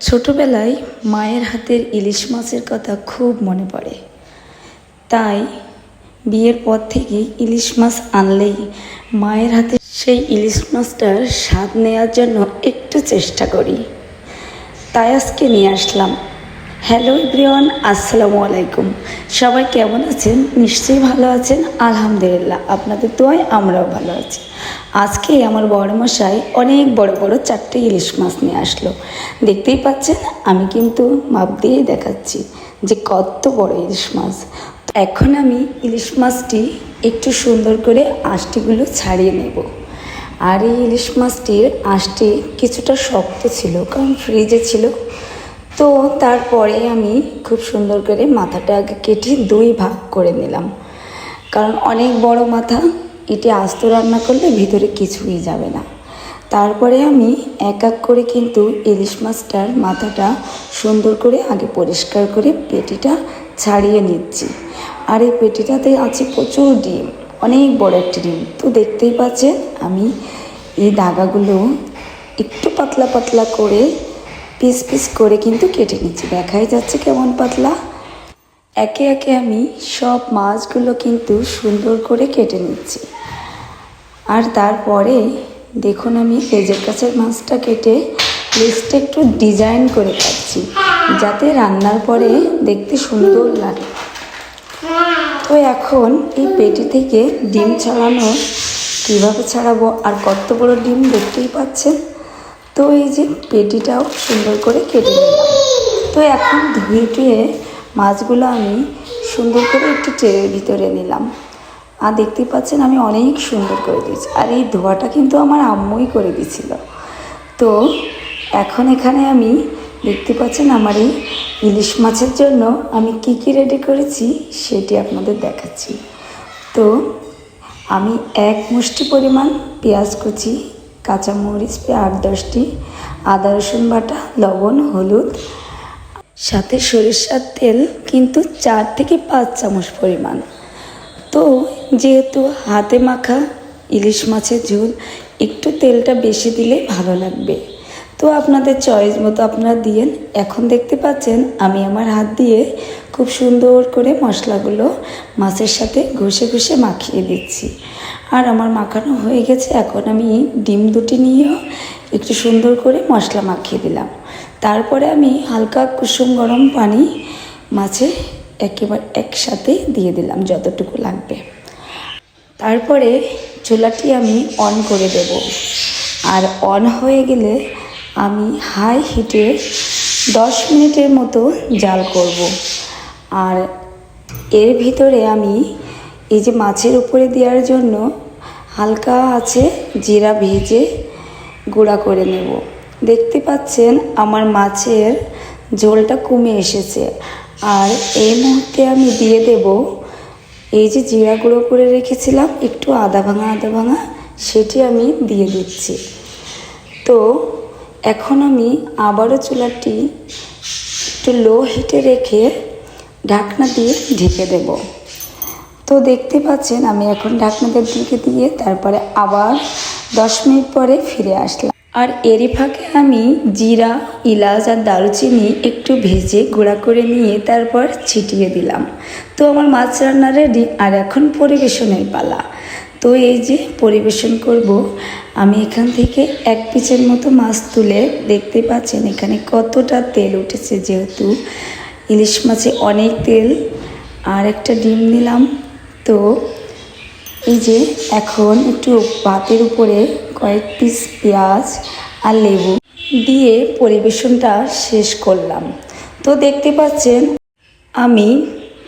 ছোটবেলায় মায়ের হাতের ইলিশ মাছের কথা খুব মনে পড়ে। তাই বিয়ের পর থেকে ইলিশ মাছ আনলেই মায়ের হাতে সেই ইলিশ মাছটার স্বাদ নেওয়ার জন্য একটু চেষ্টা করি। তাই আজকে নিয়ে আসলাম। হ্যালো এভরিওয়ান, আসসালামু আলাইকুম। সবাই কেমন আছেন? নিশ্চয়ই ভালো আছেন। আলহামদুলিল্লাহ, আপনাদের দোয়ায় আমরাও ভালো আছি। আজকে আমার বড় মশাই অনেক বড় বড় চারটে ইলিশ মাছ নিয়ে আসলো। দেখতেই পাচ্ছেন, আমি কিন্তু মাপ দিয়েই দেখাচ্ছি যে কত বড় ইলিশ মাছ। এখন আমি ইলিশ মাছটি একটু সুন্দর করে আষ্টিগুলো ছাড়িয়ে নেব। আর এই ইলিশ মাছটির আঁশটি কিছুটা শক্ত ছিল, কারণ ফ্রিজে ছিল। তো তারপরে আমি খুব সুন্দর করে মাথাটা আগে কেটে দুই ভাগ করে নিলাম। কারণ অনেক বড় মাথা এটি আস্ত রান্না করলে ভিতরে কিছুই যাবে না। তারপরে আমি এক এক করে কিন্তু ইলিশ মাছটার মাথাটা সুন্দর করে আগে পরিষ্কার করে পেটিটা ছাড়িয়ে নিচ্ছি। আর এই পেটিটাতে আছে প্রচুর ডিম, অনেক বড় একটি ডিম। তো দেখতেই পাচ্ছেন, আমি এই দাগাগুলো একটু পাতলা পাতলা করে পিস পিস করে কিন্তু কেটে নিচ্ছি। দেখাই যাচ্ছে কেমন পাতলা। একে একে আমি সব মাছগুলো কিন্তু সুন্দর করে কেটে নিচ্ছি। আর তারপরে দেখুন আমি লেজের কাছের মাছটা কেটে লেজটা একটু ডিজাইন করে কাটছি, যাতে রান্নার পরে দেখতে সুন্দর লাগে। তো এখন এই পেটি থেকে ডিম ছাড়ানো কীভাবে ছাড়াবো আর কত বড় ডিম দেখতেই পাচ্ছেন? তো এই যে পেটিটাও সুন্দর করে কেটে নিলাম। তো এখন ধুয়ে টুয়ে মাছগুলো আমি সুন্দর করে একটু ট্রের ভিতরে নিলাম। আর দেখতে পাচ্ছেন আমি অনেক সুন্দর করে দিয়েছি। আর এই ধোয়াটা কিন্তু আমার আম্মুই করে দিছিল তো এখন এখানে আমি দেখতে পাচ্ছেন আমার এই ইলিশ মাছের জন্য আমি কি কি রেডি করেছি সেটি আপনাদের দেখাচ্ছি। তো আমি এক মুষ্টি পরিমাণ পেঁয়াজ কুচি, কাঁচামরিচ আট দশটি, আদা রসুন বাটা, লবণ, হলুদ, সাথে সরিষার তেল, কিন্তু চার থেকে পাঁচ চামচ পরিমাণ। তো যেহেতু হাতে মাখা ইলিশ মাছের ঝোল, একটু তেলটা বেশি দিলে ভালো লাগবে। তো আপনাদের চয়েস মতো আপনারা দিয়েন। এখন দেখতে পাচ্ছেন আমি আমার হাত দিয়ে খুব সুন্দর করে মশলাগুলো মাছের সাথে ঘষে ঘষে মাখিয়ে দিচ্ছি। আর আমার মাখানো হয়ে গেছে, এখন আমি ডিম দুটি নিয়েও একটু সুন্দর করে মশলা মাখিয়ে দিলাম। তারপরে আমি হালকা কুসুম গরম পানি মাছে একেবারে একসাথে দিয়ে দিলাম যতটুকু লাগবে। তারপরে চুলাটি আমি অন করে দেব। আর অন হয়ে গেলে আমি হাই হিটে দশ মিনিটের মতো জাল করব। আর এর ভিতরে আমি এই যে মাছের উপরে দেওয়ার জন্য হালকা আছে জিরা ভেজে গুঁড়া করে নেব। দেখতে পাচ্ছেন আমার মাছের ঝোলটা কমে এসেছে। আর এই মুহূর্তে আমি দিয়ে দেব। এই যে জিরা গুঁড়ো করে রেখেছিলাম, একটু আদা ভাঙা আদা ভাঙা, সেটি আমি দিয়ে দিচ্ছি। তো এখন আমি আবারও চুলাটি একটু লো হিটে রেখে ঢাকনা দিয়ে ঢেকে দেব। তো দেখতে পাচ্ছেন, আমি এখন ঢাকনাদের দিকে দিয়ে তারপরে আবার দশ মিনিট পরে ফিরে আসলাম। আর এরই ফাঁকে আমি জিরা, ইলাচ আর দারুচিনি একটু ভেজে গুঁড়া করে নিয়ে তারপর ছিটিয়ে দিলাম। তো আমার মাছ রান্না রেডি আর এখন পরিবেশনের পালা। তো এই যে পরিবেশন করব, আমি এখান থেকে এক পিচের মতো মাছ তুলে দেখতে পাচ্ছেন এখানে কতটা তেল উঠেছে যেহেতু। ইলিশ মাছে অনেক তেল, আর একটা ডিম নিলাম। তো এই যে এখন একটু ভাতের উপরে কয়েক পিস পেঁয়াজ আর লেবু দিয়ে পরিবেশনটা শেষ করলাম। তো দেখতে পাচ্ছেন, আমি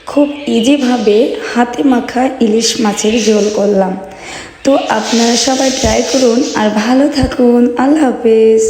খুব ইজিভাবে হাতে মাখা ইলিশ মাছের ঝোল করলাম। তো আপনারা সবাই ট্রাই করুন আর ভালো থাকুন। আল্লাহ হাফেজ।